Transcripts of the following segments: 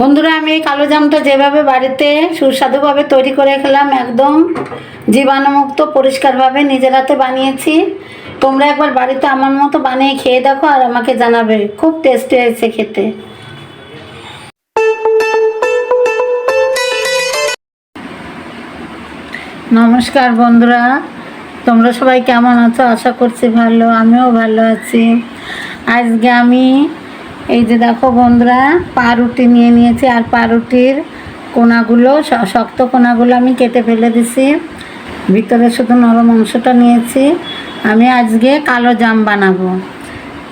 বন্ধুরা, আমি এই কালো জামটা যেভাবে বাড়িতে সুস্বাদুভাবে তৈরি করে খেলাম, একদম জীবাণুমুক্ত, পরিষ্কারভাবে নিজের হাতে বানিয়েছি। তোমরা একবার বাড়িতে আমার মতো বানিয়ে খেয়ে দেখো আর আমাকে জানাবে। খুব টেস্টি হয়েছে খেতে। নমস্কার বন্ধুরা, তোমরা সবাই কেমন আছো? আশা করছি ভালো, আমিও ভালো আছি। আজকে আমি এই যে দেখো বন্ধুরা, পাউরুটি নিয়ে নিয়েছি আর পাউরুটির কোনাগুলো শক্ত কোনাগুলো আমি কেটে ফেলে দিছি। ভিতরে শুধু নরম অংশটা নিয়েছি। আমি আজকে কালো জাম বানাবো।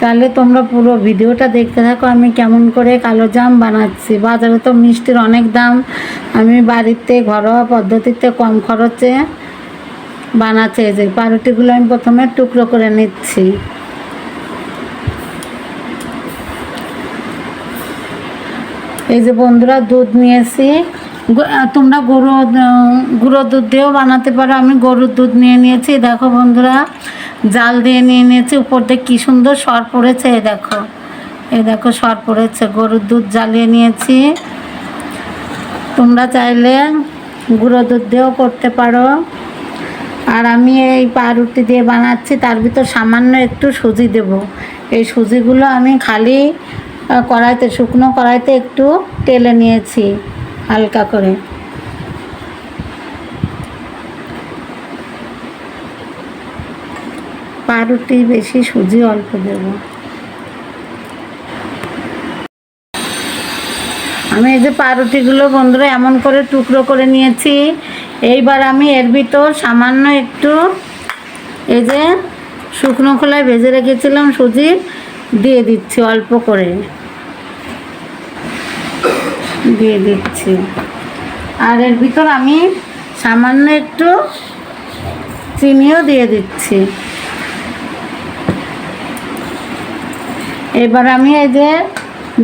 তাহলে তোমরা পুরো ভিডিওটা দেখতে থাকো, আমি কেমন করে কালো জাম বানাচ্ছি। বাজারে তো মিষ্টির অনেক দাম। আমি বাড়িতে ঘরোয়া পদ্ধতিতে কম খরচে বানাচ্ছে। যে পাউরুটিগুলো আমি প্রথমে টুকরো করে নিচ্ছি। এই যে বন্ধুরা দুধ নিয়েছি। তোমরা গরু গুঁড়ো দুধ দিয়েও বানাতে পারো। আমি গরুর দুধ নিয়ে নিয়েছি। দেখো বন্ধুরা, জাল দিয়ে নিয়ে নিয়েছি। উপর দিয়ে কী সুন্দর সর পড়েছে, এই দেখো। এই দেখো সর পড়েছে, গরুর দুধ জ্বালিয়ে নিয়েছি। তোমরা চাইলে গুঁড়ো দুধ দিয়েও করতে পারো। আর আমি এই পাউরুটি দিয়ে বানাচ্ছি, তার ভিতর সামান্য একটু সুজি দেব। এই সুজিগুলো আমি খালি কড়াইতে, শুকনো কড়াইতে একটু তেলে নিয়েছি, হালকা করে। পাউরুটি বেশি, সুজি অল্প দেব। আমি এই যে পাউরুটিগুলো বন্ধুরা এমন করে টুকরো করে নিয়েছি, এইবার আমি এর ভিতর সামান্য একটু এই যে শুকনো খোলায় ভেজে রেখেছিলাম সুজি, দিয়ে দিচ্ছি অল্প করে। দিয়ে দিচ্ছি। আর এর ভিতর আমি সামান্য একটু চিনিও দিয়ে দিচ্ছি। এবার আমি এই যে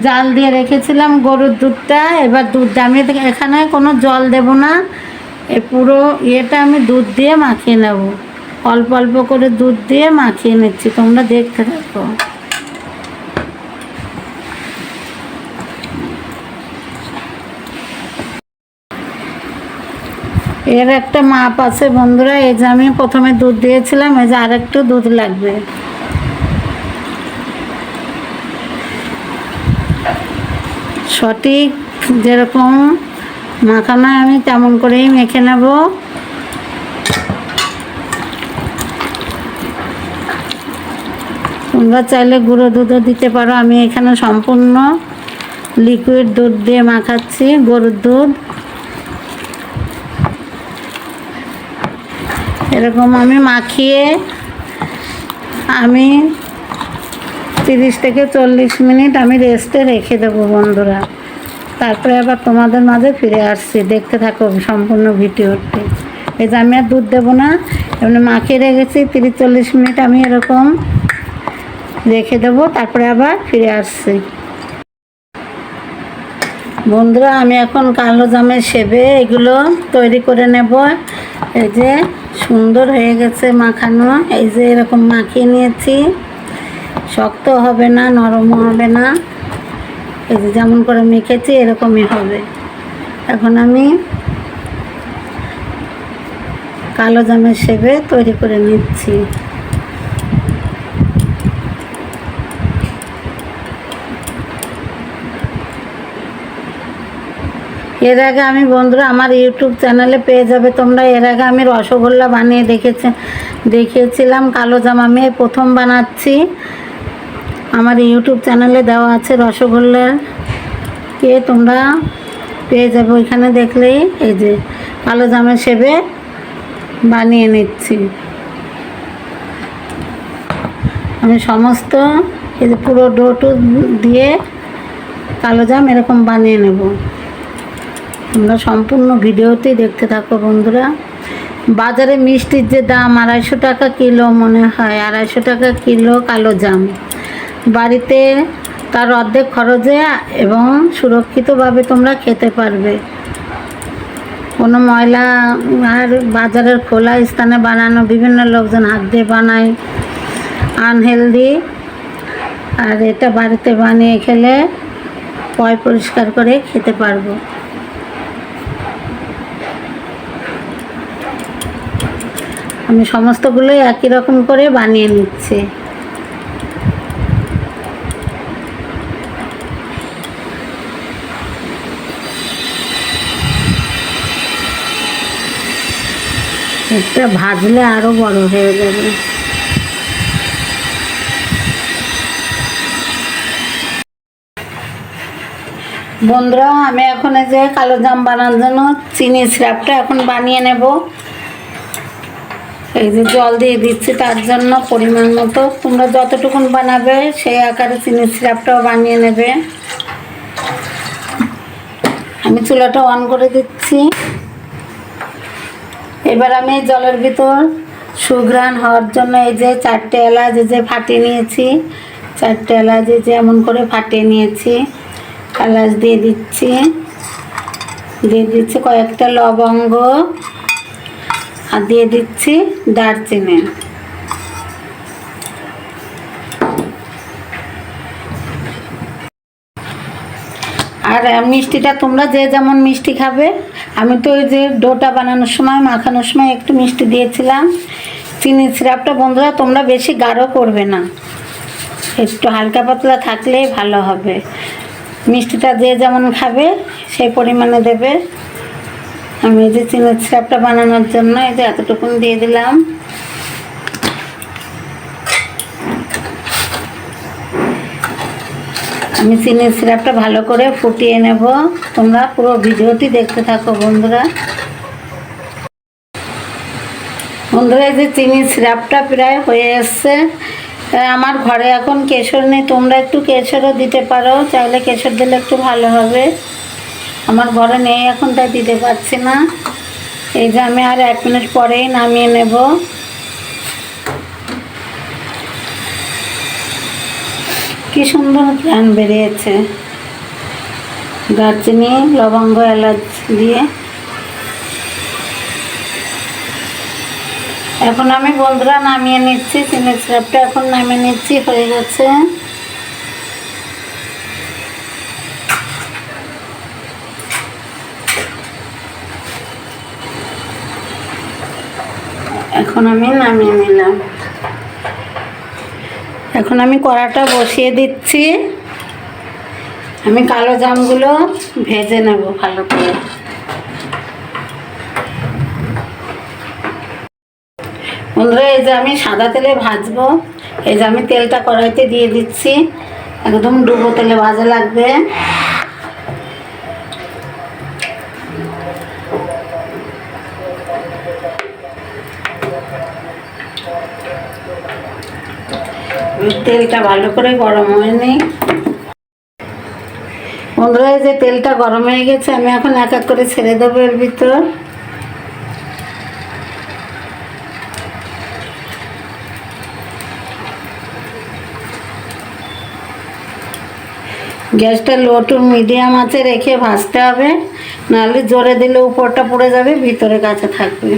জাল দিয়ে রেখেছিলাম গরুর দুধটা, এবার দুধটা আমি এখানে কোনো জল দেব না। এ পুরো ইয়েটা আমি দুধ দিয়ে মাখিয়ে নেব। অল্প অল্প করে দুধ দিয়ে মাখিয়ে নিচ্ছি, তোমরা দেখতে থাকো। এর একটা মাপ আছে বন্ধুরা, এই যে আমি প্রথমে দুধ দিয়েছিলাম, এই যে আরেকটু দুধ লাগবে। সঠিক যেরকম মাখানো আমি তেমন করেই মেখে নেব। তোমরা চাইলে গুঁড়ো দুধও দিতে পারো, আমি এখানে সম্পূর্ণ লিকুইড দুধ দিয়ে মাখাচ্ছি, গরুর দুধ। এরকম আমি মাখিয়ে আমি তিরিশ থেকে চল্লিশ মিনিট আমি রেস্টে রেখে দেবো বন্ধুরা। তারপরে আবার তোমাদের মাঝে ফিরে আসছি। দেখতে থাকো সম্পূর্ণ ভিডিওটি। এই যে আমি আর দুধ দেবো না, এমনি মাখিয়ে রেখেছি, তিরিশ চল্লিশ মিনিট আমি এরকম রেখে দেবো, তারপরে আবার ফিরে আসছি। বন্ধুরা, আমি এখন কালো জামের সেবে এগুলো তৈরি করে নেব। এই যে সুন্দর হয়ে গেছে মাখানো, এই যে এরকম মাখিয়ে নিয়েছি। শক্ত হবে না, নরম হবে না। এই যে যেমন করে মেখেছি, এরকমই হবে। এখন আমি কালো জামের সেবে তৈরি করে নিচ্ছি। এর আগে আমি বন্ধুরা আমার ইউটিউব চ্যানেলে পেয়ে যাবে তোমরা। এর আগে আমি রসগোল্লা বানিয়ে দেখেছে দেখিয়েছিলাম, কালো জাম আমি প্রথম বানাচ্ছি। আমার ইউটিউব চ্যানেলে দেওয়া আছে রসগোল্লার কে তোমরা পেয়ে যাবে ওইখানে দেখলেই। এই যে কালো জামের সেবে বানিয়ে নিচ্ছি। আমি সমস্ত এই যে পুরো ডোটু দিয়ে কালো জাম এরকম বানিয়ে নেব। তোমরা সম্পূর্ণ ভিডিওটি দেখতে থাকো বন্ধুরা। বাজারে মিষ্টির যে দাম আড়াইশো টাকা কিলো মনে হয়, আড়াইশো টাকা কিলো কালো জাম। বাড়িতে তার অর্ধেক খরচে এবং সুরক্ষিতভাবে তোমরা খেতে পারবে। কোনো ময়লা আর বাজারের খোলা স্থানে বানানো, বিভিন্ন লোকজন হাত দিয়ে বানায়। আনহেলদি। আর এটা বাড়িতে বানিয়ে খেলে পয় পরিষ্কার করে খেতে পারব। আমি সমস্তগুলোই একই রকম করে বানিয়ে নিচ্ছি। এটা ভাজলে আরও বড় হয়ে যাবে। বন্ধুরা, আমি এখন এই যে কালো জাম বানানোর জন্য চিনি সিরাপটা এখন বানিয়ে নেব। এই যে জল দিয়ে দিচ্ছি, তার জন্য পরিমাণ মতো তোমরা যতটুকুন বানাবে, সেই আকারে চিনি সিরাপটাও বানিয়ে নেবে। আমি চুলাটা অন করে দিচ্ছি। এবার আমি জলের ভিতর সুঘ্রাণ হওয়ার জন্য এই যে চারটে এলাচ যে ফাটিয়ে নিয়েছি। চারটে এলাচ, এই যে এমন করে ফাটিয়ে নিয়েছি। এলাচ দিয়ে দিচ্ছি। দিয়ে দিচ্ছি কয়েকটা লবঙ্গ। আর দিয়ে দিচ্ছি দারচিনি। আর মিষ্টিটা তোমরা যে যেমন মিষ্টি খাবে, আমি তো ওই যে ডোটা বানানোর সময়, মাখানোর সময় একটু মিষ্টি দিয়েছিলাম। চিনি সিরাপটা, বন্ধুরা, তোমরা বেশি গাঢ় করবে না। একটু হালকা পাতলা থাকলেই ভালো হবে। মিষ্টিটা যে যেমন খাবে, সেই পরিমাণে দেবে। আমি এই যে চিনির সিরাপটা বানানোর জন্য এই যে এতটুকুন দিয়ে দিলাম। আমি চিনির সিরাপটা ভালো করে ফুটিয়ে নেব। তোমরা পুরো ভিডিওটি দেখতে থাকো বন্ধুরা। বন্ধুরা, এই যে চিনির সিরাপটা প্রায় হয়ে এসছে। আমার ঘরে এখন কেশর নেই। তোমরা একটু কেশরও দিতে পারো। চাইলে কেশর দিলে একটু ভালো হবে। আমার ঘরে নেই এখন, তাই দিতে পারছি না। এই যে আমি আর এক মিনিট পরেই নামিয়ে নেব। কি সুন্দর প্ল্যান বেরিয়েছে। দারচিনি, লবঙ্গ, এলাচ দিয়ে। এখন আমি বন্ধুরা নামিয়ে নিচ্ছি, চিনের সিরাপটা এখন নামিয়ে নিচ্ছি, হয়ে গেছে। এখন আমি নামিয়ে নিলাম। এখন আমি কড়াটা বসিয়ে দিচ্ছি। আমি কালো জামগুলো ভেজে নেব ভালো করে। বন্ধুরা, এই যে আমি সাদা তেলে ভাজবো। এই যে আমি তেলটা কড়াইতে দিয়ে দিচ্ছি। একদম ডুবো তেলে ভাজা লাগবে। তেলটা ভালো করে গরম হয়নি বন্ধুরা, এই যে তেলটা গরম হয়ে গেছে, আমি এখন এক এক করে ছেড়ে দেবো এর ভিতর। গ্যাসটা লো টু মিডিয়াম আছে, রেখে ভাজতে হবে। নাহলে জোরে দিলে উপরটা পড়ে যাবে, ভিতরে কাছে থাকবে।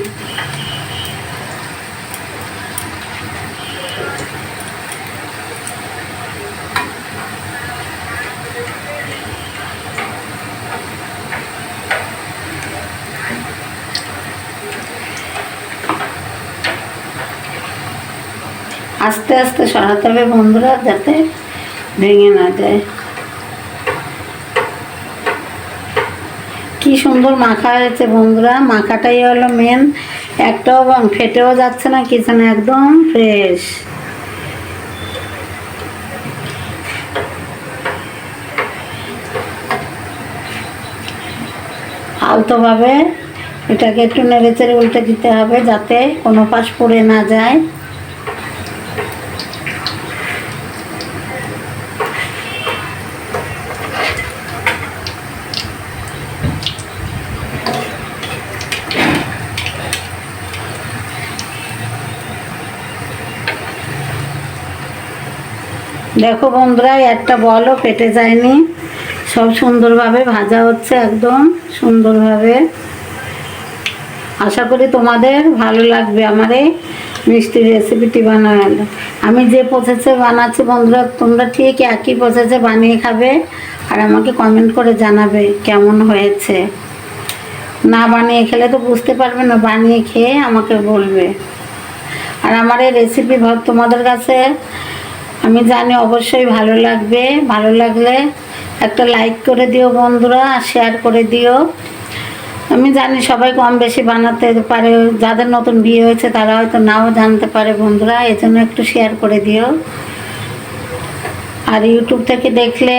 আস্তে আস্তে সরাতে হবে বন্ধুরা, যাতে ভেঙে না যায়। কি সুন্দর মাখা হয়েছে বন্ধুরা, মাখাটাই হলো মেন একটাও ফেটেও যাচ্ছে না কিছু না একদম ফ্রেশ আলতোভাবে এটাকে একটু নেড়ে চেড়ে উল্টে দিতে হবে যাতে কোনো পাশ পড়ে না যায়। দেখো বন্ধুরা একটা বলও ফেটে যায়নি। সব সুন্দরভাবে ভাজা হচ্ছে একদম, সুন্দরভাবে। আশা করি তোমাদের ভালো লাগবে আমার এই মিষ্টি রেসিপিটি বানানো আমি যে প্রসেসে বানাচ্ছি বন্ধুরা, তোমরা ঠিক একই প্রসেসে বানিয়ে খাবে আর আমাকে কমেন্ট করে জানাবে কেমন হয়েছে। না বানিয়ে খেলে তো বুঝতে পারবে না, বানিয়ে খেয়ে আমাকে বলবে। আর আমার এই রেসিপি তোমাদের কাছে আমি জানি অবশ্যই ভালো লাগবে, ভালো লাগলে একটা লাইক করে দিও বন্ধুরা, আর শেয়ার করে দিও। আমি জানি সবাই কম বেশি বানাতে পারে, যাদের নতুন বিয়ে হয়েছে তারা হয়তো নাও জানতে পারে বন্ধুরা এই জন্য একটু শেয়ার করে দিও। আর ইউটিউব থেকে দেখলে,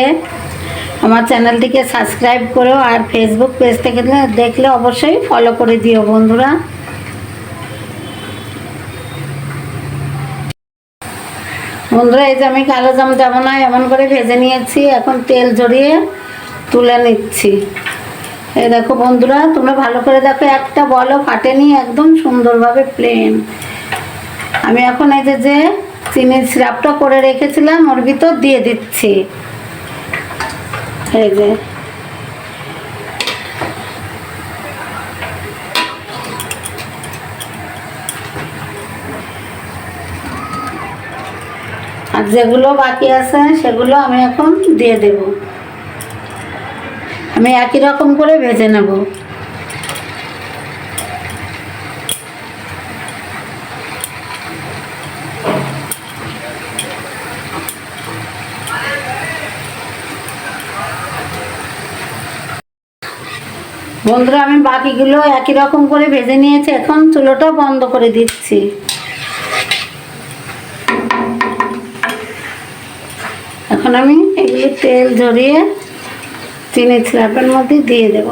আমার চ্যানেলটিকে সাবস্ক্রাইব করো আর ফেসবুক পেজ থেকে দেখলে অবশ্যই ফলো করে দিও বন্ধুরা। বন্ধুরা, এই যে আমি কালো জাম যাব না, এমন করে ভেজে নিয়েছি। এখন তেল জড়িয়ে তুলে নিচ্ছি। এই দেখো বন্ধুরা, তোমরা ভালো করে দেখো, একটা বলো ফাটেনি, একদম সুন্দরভাবে প্লেন আমি এখন এই যে যে চিনির সিরাপটা করে রেখেছিলাম, ওর ভিতর দিয়ে দিচ্ছি। এই যে যেগুলো বাকি আছে সেগুলো আমি এখন দিয়ে দেব। আমি একই রকম করে ভেজে নেব। বন্ধুরা, আমি বাকিগুলো একই রকম করে ভেজে নিয়েছি, এখন চুলোটা বন্ধ করে দিচ্ছি। এখন আমি এগুলো তেল ঝরিয়ে চিনি স্ল্যাপের মধ্যে দিয়ে দেব।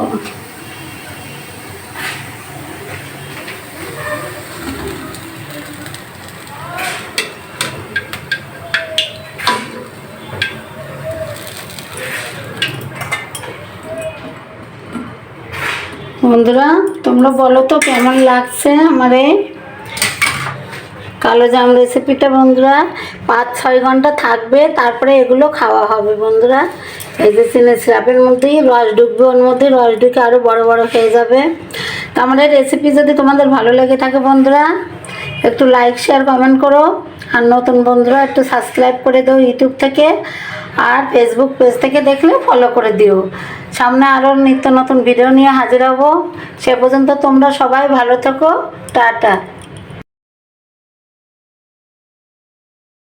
বন্ধুরা, তোমরা বলো তো কেমন লাগছে আমার এই কালো জাম রেসিপিটা বন্ধুরা? পাঁচ, ছয় ঘণ্টা থাকবে, তারপরে এগুলো খাওয়া হবে বন্ধুরা। এই যে চিনি সিরাপের মধ্যেই রস ঢুকবে, ওর মধ্যে রস ঢুকে আরও বড় বড় হয়ে যাবে। তো এই রেসিপি যদি তোমাদের ভালো লেগে থাকে বন্ধুরা, একটু লাইক শেয়ার কমেন্ট করো। আর নতুন বন্ধুরা, একটু সাবস্ক্রাইব করে দিও ইউটিউব থেকে। আর ফেসবুক পেজ থেকে দেখলে ফলো করে দিও। সামনে আরও নিত্য নতুন ভিডিও নিয়ে হাজির হব। সে পর্যন্ত তোমরা সবাই ভালো থেকো। টাটা।